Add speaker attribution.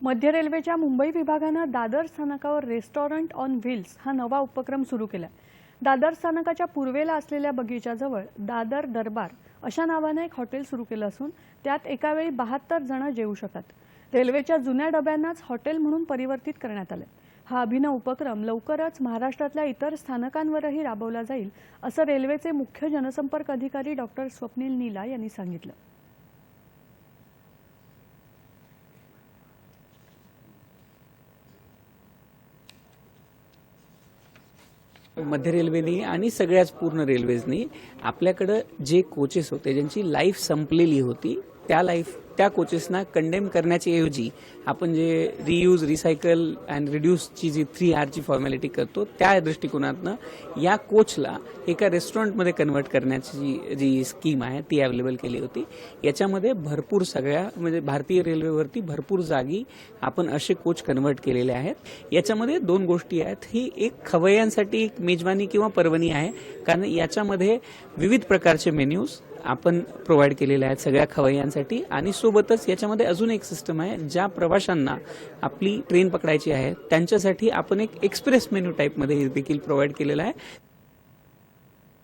Speaker 1: मध्य रेल्वेच्या मुंबई विभागानं दादर स्थानकावर रेस्टॉरंट ऑन व्हील्स हा नवा उपक्रम सुरू केला. दादर स्थानकाच्या पूर्वेला असलेल्या बगीच्याजवळ दादर दरबार अशा नावानं एक हॉटेल सुरू केलं असून त्यात एकावेळी बहात्तर जण जेवू शकतात. रेल्वेच्या जुन्या डब्यांनाच हॉटेल म्हणून परिवर्तित करण्यात आलं. हा अभिनव उपक्रम लवकरच महाराष्ट्रातल्या इतर स्थानकांवरही राबवला जाईल असं रेल्वेचे मुख्य जनसंपर्क अधिकारी डॉक्टर स्वप्नील नीला यांनी सांगितलं.
Speaker 2: मध्य रेल्वेने आणि सगळ्याच पूर्ण रेल्वेजनी आपल्याकडं जे कोचेस होते ज्यांची लाईफ संपलेली होती त्या लाईफ त्या कोचेसना कंडेम करण्याच्या ऐवजी आपण जे रियूज रिसायकल अँड रिड्यूसची जी थ्री आरची फॉर्मॅलिटी करतो त्या दृष्टिकोनातनं या कोचला एका रेस्टॉरंटमध्ये कन्वर्ट करण्याची जी जी स्कीम आहे ती अवेलेबल केली होती. याच्यामध्ये भरपूर सगळ्या म्हणजे भारतीय रेल्वेवरती भरपूर जागी आपण असे कोच कन्वर्ट केलेले आहेत. याच्यामध्ये दोन गोष्टी आहेत. ही एक खवय्यांसाठी एक मेजवानी किंवा पर्वणी आहे. कारण याच्यामध्ये विविध प्रकारचे मेन्यूज आपण प्रोव्हाइड केलेले आहेत सगळ्या खवय्यांसाठी आणि सोबतच याच्यामध्ये अजून एक सिस्टम आहे ज्या प्रवाशांना आपली ट्रेन पकडायची आहे त्यांच्यासाठी आपण एक एक्सप्रेस मेन्यू टाईपमध्ये देखील प्रोव्हाइड केलेला आहे.